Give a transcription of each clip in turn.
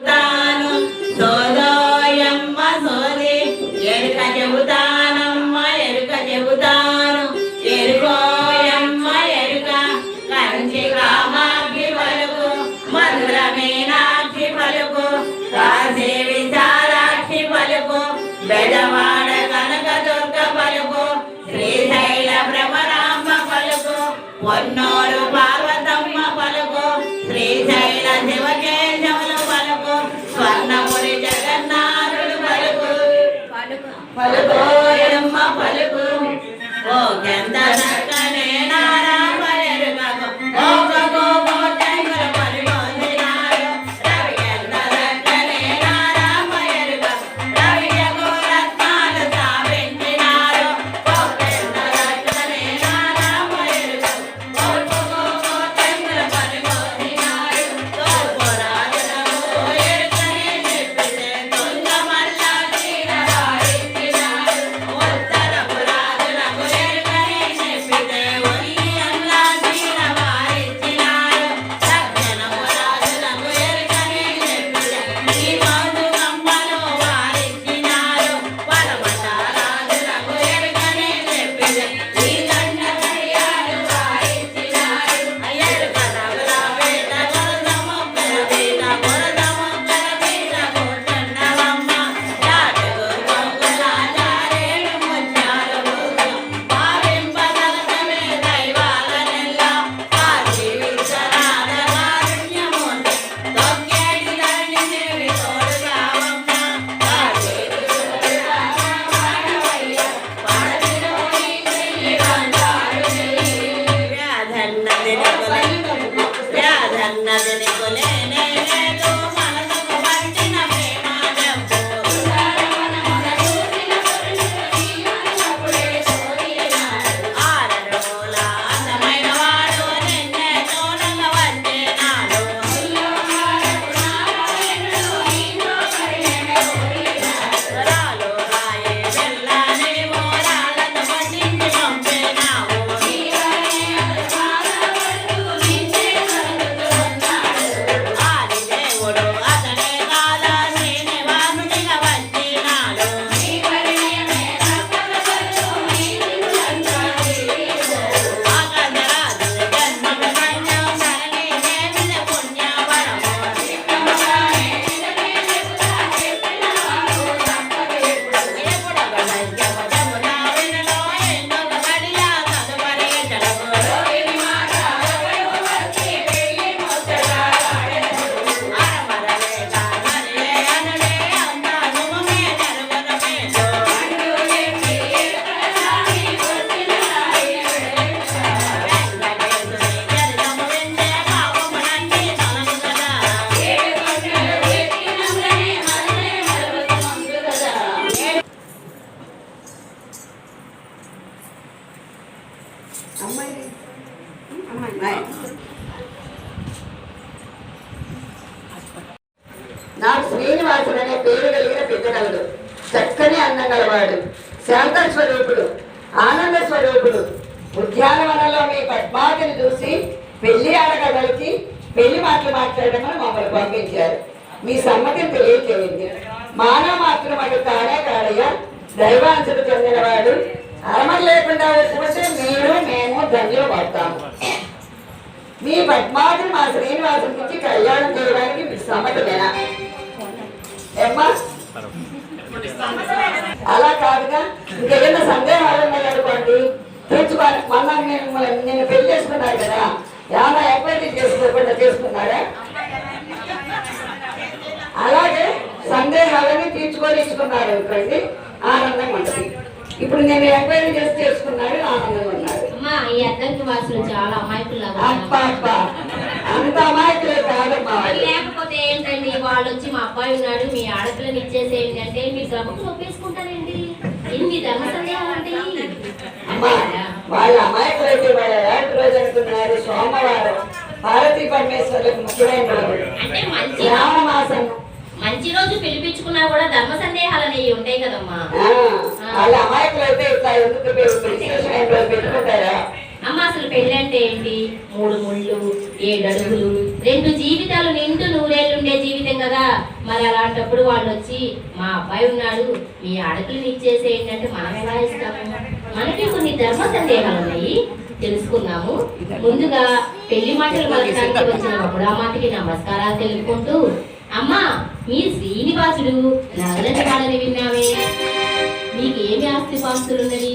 చెబుతాను. సోదోయమ్మ సోది ఎరుక చెబుతాను? పలుకోయమ్మ పలుకు. ఓ ఎంత పేరు కలిగిన పెద్దనలుడు చక్కని అన్నం గలవాడు. శాంత స్వరూపుడు ఆనంద స్వరూపుడు. ఉద్యానవనంలో మీ పద్మావతిని చూసి పెళ్ళి ఆడగలిచి పెళ్ళి మాటలు మాట్లాడమని మమ్మల్ని పంపించారు. మీ సమ్మతిని తెలియచేయండి. మానవ మాత్రం అటు తానే కాడయ్య దైవాంశుడు చెందినవాడు. అరమలు లేకుండా వచ్చిపోతే మీరు మేము ధన్యులు పడతాము. మీ పద్మావతిని మా శ్రీనివాసం నుంచి కళ్యాణం చేయడానికి మీ సమ్మతమేనా ఏమ్మా? అలా కాదుగా. ఇంకేదైనా సందేహాలు ఉన్నాయనుకోండి తీర్చుకోవాలి. మొన్న నేను నేను పెళ్ళి చేసుకున్నాడు కదా. ఏమన్నా ఎంక్వైరీ చేసుకోకుండా చేసుకున్నాడా అలాగే సందేహాలని తీర్చుకొని ఇచ్చుకున్నారు అనుకోండి. ఆనందంగా ఉంటుంది. ఇప్పుడు నేను ఎంక్వైరీ చేసి చేసుకున్నాడు ఆనందంగా ఉన్నాడు అమ్మా ఈ అద్దంకి వాసులు చాలా అంత అమాయకులే కాదమ్మా. లేకపోతే ఏంటండి వాళ్ళు వచ్చి మా అబ్బాయి ఉన్నాడు మీ ఆడపిల్లని ఇచ్చేసేయండి అంటే మీరు గమకు ఒప్పేసుకుంటారండి. ఎన్ని ధర్మ సందేహాలండి అమ్మా వాళ్ళ అమాయకులైతే వాళ్ళ ఎలాంటి రోజు అనుకున్నారు సోమవారం. పార్వతీ పరమేశ్వరులకు ముఖ్యమైన మంచి రోజు పిలిపించుకున్నా కూడా ధర్మ సందేహాలు అనేవి ఉంటాయి కదమ్మా. ఆ, అమ్మ అసలు పెళ్ళి అంటే ఏంటి? మూడు ముళ్ళు ఏడు అడుగులు రెండు జీవితాలు నిండు నూరేళ్ళు ఉండే జీవితం కదా. మరి అలాంటప్పుడు వాళ్ళు వచ్చి మా అబ్బాయి ఉన్నాడు మీ ఆడపిల్లని ఇచ్చేసేయండి అంటే మనం ఎలా ఇస్తాము? మనకి కొన్ని ధర్మ సందేహాలు ఉన్నాయి తెలుసుకుందాము. ముందుగా పెళ్ళి మాటలు పలకడానికి వచ్చిన బపుడామాతకి నమస్కారాలు తెలుపుకుంటూ అమ్మా మీ శ్రీనివాసుడు నగలని వాళ్ళని విన్నామే మీకేమి ఆస్తి పాస్తులున్నవి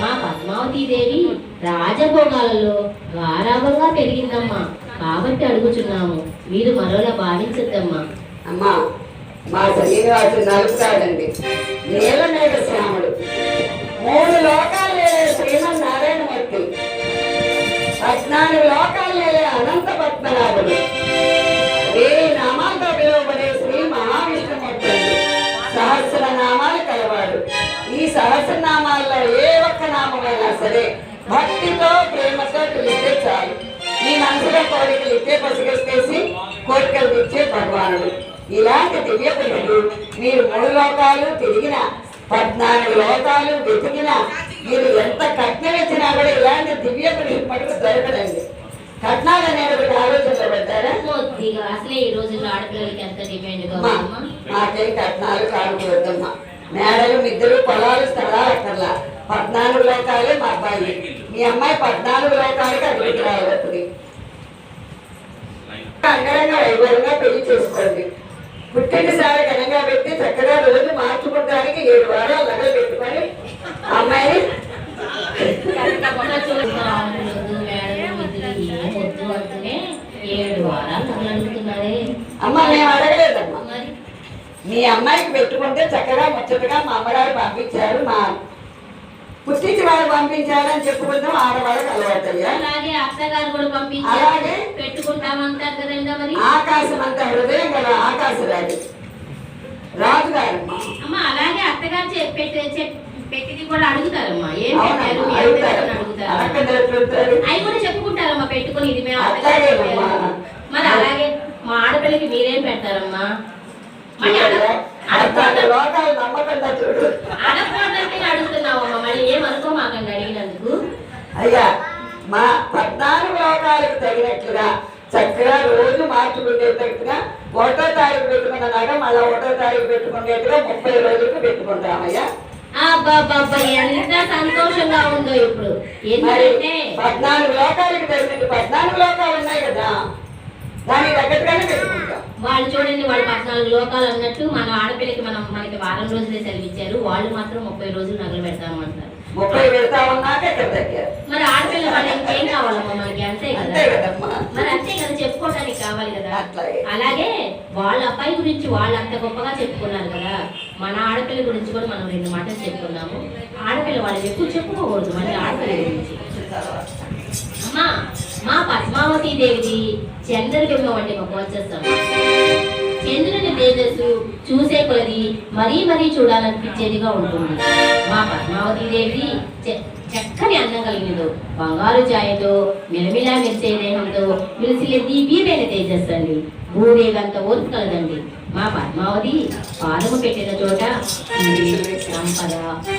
మా పద్మావతి దేవి రాజభోగాలలో గారాభంగా పెరిగిందమ్మా. కాబట్టి అడుగుచున్నాము. మీరు మరోలా భావించద్దమ్మా. అమ్మా మా శ్రీనివాసుడు నలుపుతాడండి. నీల మీద శ్యాముడు మూడు లోకాలు శ్రీమన్ నారాయణమూర్తి పద్నాలుగు లోకాలు అనంత పద్మనాభుడు. సహస్రనామాలు కలవాడు. ఈ సహస్రనామాల్లో ఏ ఒక్క నామమైనా సరే భక్తితో ప్రేమతో పిలిస్తే చాలు. మీ మనసులో కోరికలు ఇచ్చే పసిగట్టేసి కోరికలు ఇచ్చే భగవానుడు. ఇలాంటి దివ్య పురుషుడు మీరు మూడు లోకాలు తిరిగిన పద్నాలుగు లోకాలు వెతికిన మీరు ఎంత కట్నం ఇచ్చినా కూడా ఇలాంటి దివ్య పురుషుడు మటుకు దొరకదండి కట్నాలు అనేది ఒకటి ఆలోచనలో పెట్టారా కొద్దిగా. అసలే ఈ రోజుల్లో ఆడపిల్లలకి ఎంత డిమాండ్ మేడలు మిద్దరు పొలాలు స్థలాలు అక్కర్లా. పద్నాలుగు లోకాలే మా అబ్బాయి. మీ అమ్మాయి పద్నాలుగు లోకాలకి అభివృద్ధి రావాలి అంగరంగ వైభవంగా పెళ్ళి చేసుకోండి. పుట్టినసారి ఘనంగా పెట్టి చక్కగా రోజు మార్చుకోవడానికి ఏడు వారాలు నగలు పెట్టుకొని అమ్మాయిని ఏడు వారాలు నన్ను అడుగుతున్నారే అమ్మ మేము అడగలేదమ్మా మరి మీ అమ్మాయికి పెట్టుకుంటే చక్కగా ముచ్చటగా మా అమ్మగారు పంపించారు మా పుట్టించి వారు పంపించారు అని చెప్పుకుంటాం ఆడవాళ్ళకి అలవాటయ్యా అలాగే అత్తగారు కూడా పంపించారు. అలాగే? పెట్టుకుంటామంటారు కదండి మరి? ఆకాశం అంత హృదయం గల ఆకాశరాజు రాజుగారమ్మా. అమ్మ అలాగే అత్తగారు పెట్టింది కూడా అడుగుతారమ్మా. ఏం పెట్టారు? అడుగుతారు? అవి కూడా చెప్పుకుంటారమ్మా పెట్టుకొని ఇది మేము. మరి అలాగే మా ఆడపిల్లకి మీరేం పెడతారమ్మా? లోకాలు నమ్మకుండా చూడు. అడగకూడదంటే అడుగుతున్నావమ్మా మళ్ళీ ఏం అనుకోమాకండి అడిగినందుకు. అయ్యా మా పద్నాలుగు లోకాలకు తగినట్లుగా చక్కగా రోజు మార్చుకునేటట్టుగా ఒకటో తారీఖు పెట్టుకున్న నగ మళ్ళీ ఒకటో తారీఖు పెట్టుకునేట్టుగా ముప్పై రోజులకు పెట్టుకుంటామయ్యా. ఎంత సంతోషంగా ఉందో ఇప్పుడు. పద్నాలుగు లోకాలకు తగినట్టు పద్నాలుగు లోకాలు ఉన్నాయి కదా. దానికి తగ్గట్టుగానే పెట్టుకుంటాం. వాళ్ళు చూడండి వాళ్ళు పద్నాలుగు లోకాలు అన్నట్టు మన ఆడపిల్లకి మనం మనకి వారం రోజులే సెలవు ఇచ్చారు వాళ్ళు మాత్రం ముప్పై రోజులు నగలు పెడతాము అంటారు ముప్పై పెడతా ఉన్నాక ఇక్కడ తగ్గారు? మరి ఆడపిల్ల వాళ్ళు ఇంకేం కావాలమ్మా? మనకి అంతే కదా. మరి అంతే కదా చెప్పుకోవడానికి కావాలి కదా. అలాగే వాళ్ళ అబ్బాయి గురించి వాళ్ళు అంత గొప్పగా చెప్పుకున్నారు కదా. మన ఆడపిల్ల గురించి కూడా మనం రెండు మాటలు చెప్పుకున్నాము ఆడపిల్ల వాళ్ళు ఎక్కువ చెప్పుకోకూడదు మళ్ళీ ఆడపిల్ల గురించి. అమ్మా మా పద్మావతి దేవిది చంద్రబింబం అంటే మాకు వచ్చేస్తాం చంద్రుని తేజస్సు చూసే కొలది మరీ మరీ చూడాలనిపించేదిగా ఉంటుంది. మా పద్మావతి దేవి చక్కని అన్నం కలిగిందో బంగారు ఛాయతో మిలమిలా మెరిసే దేహంతో మిలిసిలే దివ్యమైన తేజస్సు అండి. భూదేవంత ఓర్పు కలదండి. మా పద్మావతి పాదము పెట్టిన చోట సంపద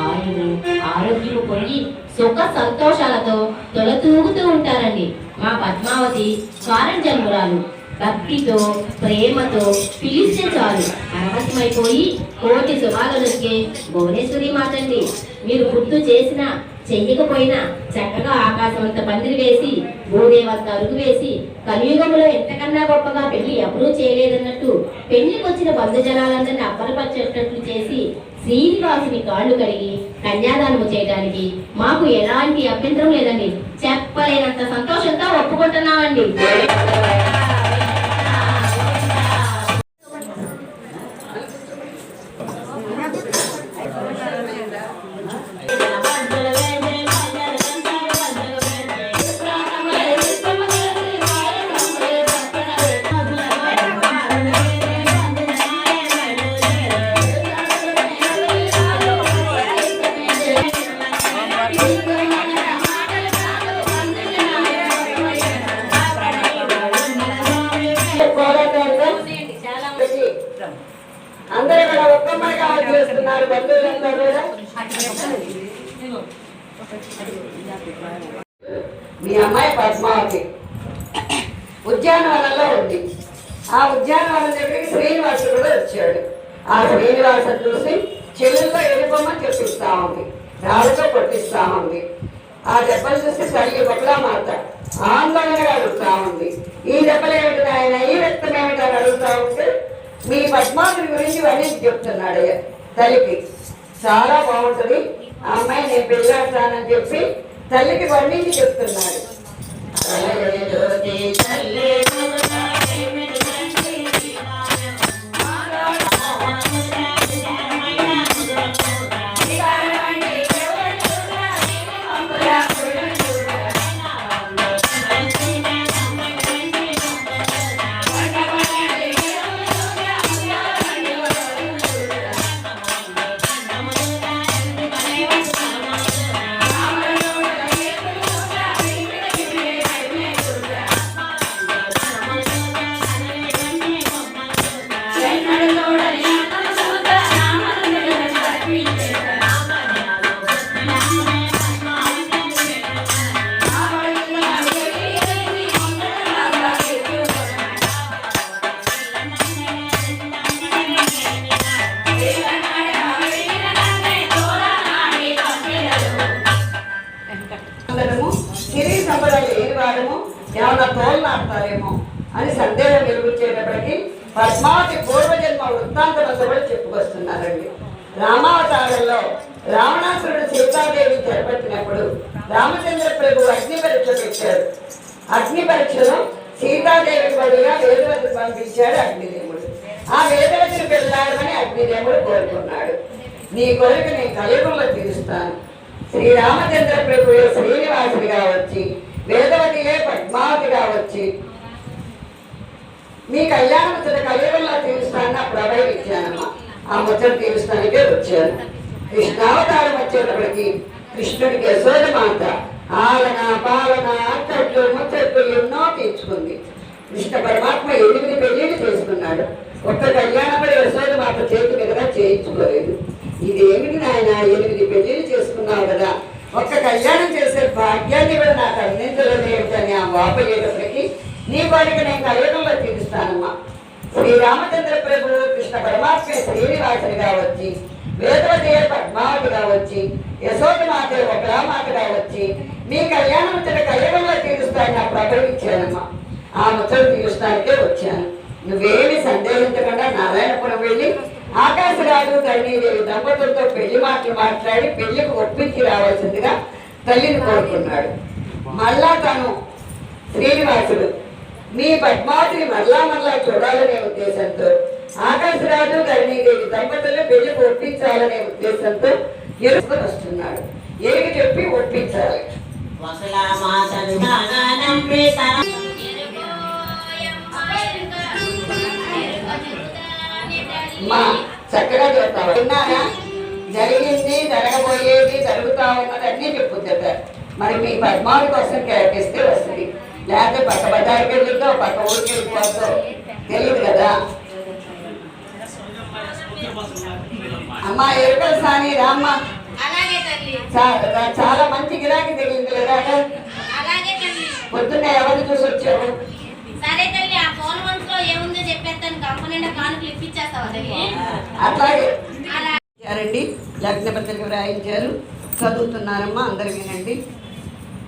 ఆయుడు ఆరోగ్యము పొంగి సుఖ సంతోషాలతో తొలతూగుతూ ఉంటారండి. మా పద్మావతి కారణ జన్మురాలు భక్తితో ప్రేమతో పిలిస్తే చాలు. పరవశమైపోయి కోటి శుభాలకే భువనేశ్వరి మాతండి. మీరు గుర్తు చేసిన చెయ్యకపోయినా చక్కగా ఆకాశం అంత పందిరి వేసి భూదేవంత అరుగు వేసి కలియుగంలో ఎంతకన్నా గొప్పగా పెళ్ళి ఎవరూ చేయలేదన్నట్టు పెళ్ళికి వచ్చిన బంధుజనాలందరినీ అబ్బరపరిచేటట్లు చేసి శ్రీనివాసుని కాళ్ళు కడిగి కన్యాదానము చేయడానికి మాకు ఎలాంటి అభ్యంతరం లేదండి. చెప్పలేనంత సంతోషంతో ఒప్పుకుంటున్నామండి. ఉద్యానవనంలో ఉంది. ఆ ఉద్యానవనం దగ్గరికి శ్రీనివాసుడు కూడా వచ్చాడు. ఆ శ్రీనివాసుడు చూసి చెల్లెల్లో ఎదుకోమని చెప్పిస్తా ఉంది. రాళ్ళతో కొట్టిస్తా ఉంది. ఆ దెబ్బలు చూసి తల్లి బొక్కలా మాత ఆందోళనగా అడుగుతా ఉంది. ఈ దెబ్బలు ఏమిటి ఆయన ఈ రక్తం ఏమిటి అని అడుగుతా ఉంటే మీ పద్మావతి గురించి ఇవన్నీ చెప్తున్నాడు అయ్య తల్లికి. చాలా బాగుంటుంది. ఆ అమ్మాయి నేను పెళ్ళాడతానని చెప్పి తల్లికి వర్ణించి చెప్తున్నాడు. సిరి సంపదలు ఏమన్నా తోలు అని సందేహం వెలుగుచ్చేటప్పటికి పద్మావతి పూర్వజన్మ వృత్తాంతమంతా కూడా చెప్పుకొస్తున్నారండి. రామావతారంలో రావణాసురుడు సీతాదేవి చేపట్టినప్పుడు రామచంద్ర ప్రభు అగ్ని పరీక్ష పెట్టాడు. అగ్ని పరీక్షలో సీతాదేవి బదులుగా వేదవతి పంపించాడు అగ్నిదేవుడు. ఆ వేదవతిని పెళ్ళాడమని అగ్నిదేవుడు కోరుకున్నాడు. నీ కొరకు నేను కలియుగంలో తీరుస్తాను. శ్రీరామచంద్ర ప్రభు శ్రీనివాసుడిగా వచ్చి వేదవతియే పద్మావతిగా వచ్చి మీ కళ్యాణం వచ్చిన కలియుగంలో తీరుస్తానని అప్పుడు అభయం ఇచ్చానమ్మా. ఆ ముచ్చట తీరుస్తానికే వచ్చాను కృష్ణావతారం వచ్చేటప్పటికి కృష్ణుడికి యశోద మాత ఆలన పాలన అంతట్లు ముచ్చట్లు ఎన్నో తీర్చుకుంది. కృష్ణ పరమాత్మ ఎనిమిది పెళ్ళిళ్ళు చేసుకున్నాడు. ఒక్క కళ్యాణం కూడా యశోద మాత చేతి మీదుగా చేయించుకోలేదు. ఇదేమిటి నాయన ఎనిమిది పెళ్ళిళ్ళు చేసుకున్నావు కదా? ఒక్క కళ్యాణం చేసే భాగ్యాన్ని కూడా ఏమిటని నీ కోరిక నేను కలియుగంలో తీరుస్తానమ్మా శ్రీరామచంద్ర ప్రభు కృష్ణ పరమాత్మ శ్రీనివాసుడిగా వచ్చి వేదవదేవ పద్మావతిగా వచ్చి యశోద మాత ఒకలా మాతగా వచ్చి మీ కళ్యాణం ముచ్చట కళ్యాణంలో తీరుస్తానని నాకు ప్రకటించానమ్మా ఆ ముచ్చట తీరుస్తానికే వచ్చాను. నువ్వేమి సందేహించకుండా నారాయణపురం వెళ్ళి ఆకాశరాజు ధరణీదేవి దంపతులతో పెళ్ళి మాటలు మాట్లాడి పెళ్ళికి ఒప్పించి రావాల్సిందిగా తల్లిని కోరుకున్నాడు. మళ్ళా తను శ్రీనివాసుడు. మీ పద్మావతిని మరలా మరలా చూడాలనే ఉద్దేశంతో ఆకాశరాజు ధరణీదేవి దంపతులు పెళ్ళి ఒప్పించాలనే ఉద్దేశంతో ఎరుకొని వస్తున్నాడు. ఏమి చెప్పి ఒప్పించాలి? మా చక్కగా చెప్తావు విన్నారా? జరిగింది జరగబోయేది జరుగుతా ఉన్నది అన్నీ చెప్పుద్దట మరి మీ పద్మావతి కోసం కేటాయిస్తే వస్తుంది. లేకపోతే పక్క బజార్కి వెళ్ళిద్దో పక్క ఊరికి వెళ్ళిపోద్దో తెలియదు కదా. అమ్మా ఎరుకల సాని రామ్మ. అలాగే తల్లి. చా- చాలా మంచి గిరాకీ తగిలింది కదా. పొద్దున్నే ఎవరు చూసి వచ్చారు సరే తల్లి ఆ ఫోన్ వన్స్లో ఏముందో చెప్పేస్తాను. కంపెనీ కానుకలు ఇప్పించేస్తావా తల్లి? అట్లాగే. వ్రాయించారు. చదువుతున్నారమ్మా అందరు వినండి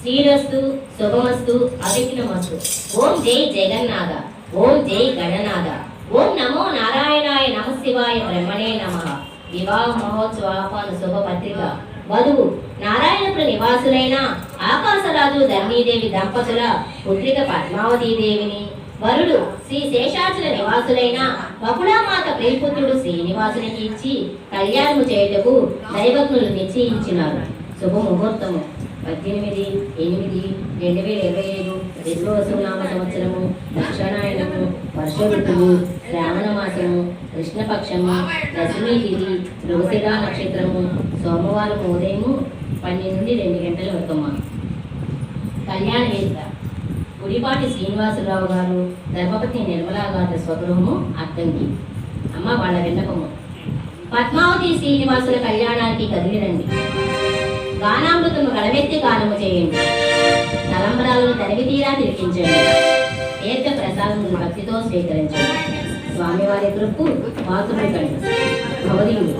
శ్రీరస్తు శుభమస్తు అభిఘ్నమస్తు ఓం జై జగన్నాథ ఓం జై గణనాథ. ఓం నమో నారాయణాయ నమ శివాయ బ్రహ్మణే నమ. వివాహ మహోత్సవ శుభ పత్రిక వధువు నారాయణపుర నివాసులైన ఆకాశరాజు ధర్మీదేవి దంపతుల పుత్రిక పద్మావతీదేవిని. వరుడు శ్రీ శేషాచల నివాసులైన బకుళామాత ప్రియపుత్రుడు శ్రీనివాసునికి ఇచ్చి కళ్యాణము చేయుటకు దైవజ్ఞులు నిశ్చయించినారు. శుభముహూర్తము. పద్దెనిమిది ఎనిమిది రెండు వేల ఇరవై ఐదు విశ్వవసునామ సంవత్సరము దక్షిణాయనము వర్ష ఋతువు శ్రావణ మాసము కృష్ణపక్షము దశమి తిథి మృగశిరా నక్షత్రము సోమవారం ఉదయము పన్నెండు నుండి రెండు గంటల వరకమ్మ. కళ్యాణ వేదిక. గుడిపాటి శ్రీనివాసరావు గారు ధర్మపతి నిర్మలా గారి స్వగృహము అద్దంకి. అమ్మ వాళ్ళ విన్నపము. పద్మావతి శ్రీనివాసుల కళ్యాణానికి కదిలిరండి. గానామృతము గడమెత్తి గానము చేయండి. తలంబరాలను తరిగి తీరా తిరిగించండి తీర్థ ప్రసాదం భక్తితో స్వీకరించండి. స్వామివారి కృప్పు మాతృకండి భవదీయుడు.